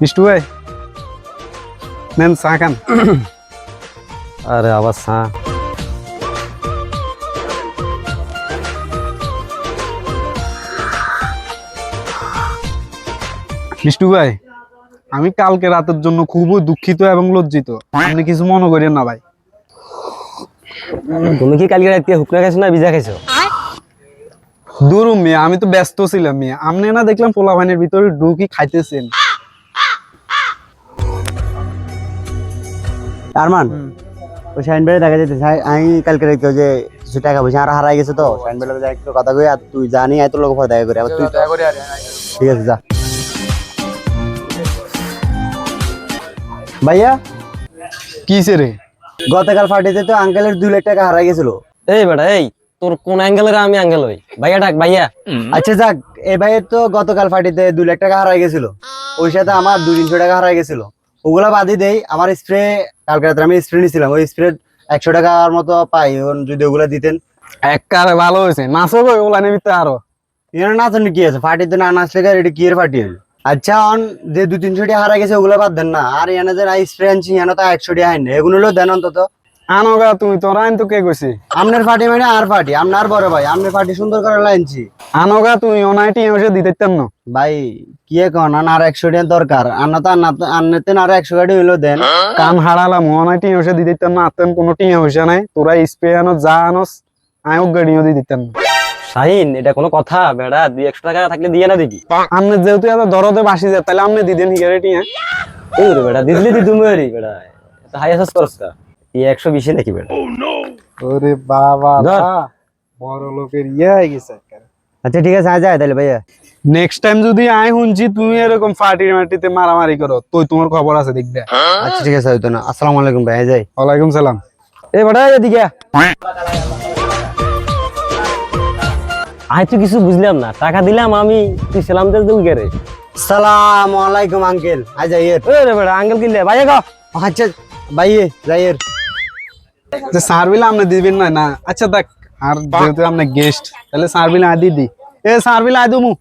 মিষ্টু ভাই নেন চা খান। আরে আবার সা মিষ্টু ভাই আমি কালকে রাতের জন্য খুবই দুঃখিত এবং লজ্জিত। আপনি কিছু মনে করেন না ভাই। তুমি কি কালকে রাতে হুকনা খাইছো না বিজা খাইছো? দূর মেয়ে আমি তো ব্যস্ত ছিলাম মেয়ে। আপনি না দেখলাম পোলা ভাইনের ভিতরে ঢুকি খাইতেছেন। আরমান? ওই শাইন বেড়ে দেখা যেতে আমি কালকে দেখতে যে কিছু টাকা পয়সা আর হারাই গেছে তো। শাইন বেড়ে একটু কথা কই আর তুই জানি এত লোক পরে দেখা করে আবার তুই ঠিক আছে যা। ভাইয়া? কিসে রে? গতকাল পার্টিতে তো আঙ্কেলের দুই লাখ টাকা হারাই গেছিল। এই বেটা এই তোর কোন অ্যাঙ্গেলের আমি অ্যাঙ্গেল হই। ভাইয়া ডাক ভাইয়া। আচ্ছা যাক এই ভাইয়ের তো গতকাল পার্টিতে দুই লাখ টাকা হারাই গেছিল। ওই সাথে আমার দুই তিনশো টাকা হারাই গেছিল। ওগুলা বাদই দেই। আমার স্প্রে কালকে রাত্রে আমি স্প্রে নিয়েছিলাম ওই স্প্রে একশো টাকার মতো পাই। যদি ওগুলা দিতেন। এক কারে ভালো হয়েছে। নাচো গো ওগুলা নেবিতে আরও। এর নাচ কি আছে। পার্টিতে না নাচলে এটা কি এর ফাটি আচ্ছা অন যে দু তিনশো টাকা হারা গেছে ওগুলো বাদ দেন না। আর এনে যে স্প্রে আনছি এনে তো একশো টাকা আইন এগুলো দেন অন্তত। আনো গা তুমি তোর আইন তো কে কইছি? আপনার পার্টি মানে আর পার্টি আপনার বড় ভাই আপনার পার্টি সুন্দর করে লাইনছি। আনো গা তুমি ওনাইটি এসে দিতে না। ভাই কি কন আন আর একশো টাকা দরকার। আন্না তো আন্নাতে আর একশো গাড়ি হইল দেন। কান হারালাম ওনাইটি এসে দিতে না আতেন কোনো টিয়া হইছে নাই। তোরা স্প্রে আনো যা আনোস আয়ও গাড়িও দিয়ে দিতেন না। শাহিন এটা কোনো কথা বেড়া দুই একশো টাকা থাকলে দিয়ে না দেখি। আপনি যেহেতু এত দরদে বাসি যায় তাহলে আপনি দিতেন হিগারে টিয়া। এই রে বেটা দিদলি দি তুমি রে বেটা এটা হাই আসাস করস একশো বিশে নাকি বেটা? ওরে বাবা বড় লোকের ইয়ে হয়ে গেছে আচ্ছা ঠিক আছে আয় যায় তাহলে ভাইয়া। নেক্সট টাইম যদি আয় শুনছি তুমি এরকম পার্টি মার্টিতে মারামারি করো। তো তোমার খবর আছে দেখবে আচ্ছা ঠিক আছে হয়তো না। আসসালামু আলাইকুম ভাই যাই। ওয়ালাইকুম সালাম। বেটা এদিকে আয়। তো কিছু বুঝলাম না। টাকা দিলাম আমি তুই সেলাম দে দুল রে? সালাম আলাইকুম আঙ্কেল। আয় যাই রে বেটা আঙ্কেল কিনলে ভাইয়া গো আচ্ছা ভাইয়ে যাই এর। যে সার্ভিলে আপনি দিবেন না না। আচ্ছা দেখ আর যেহেতু আপনি গেস্ট তাহলে সার্ভিলে আদি দি। এ সার্ভিলে আদি মু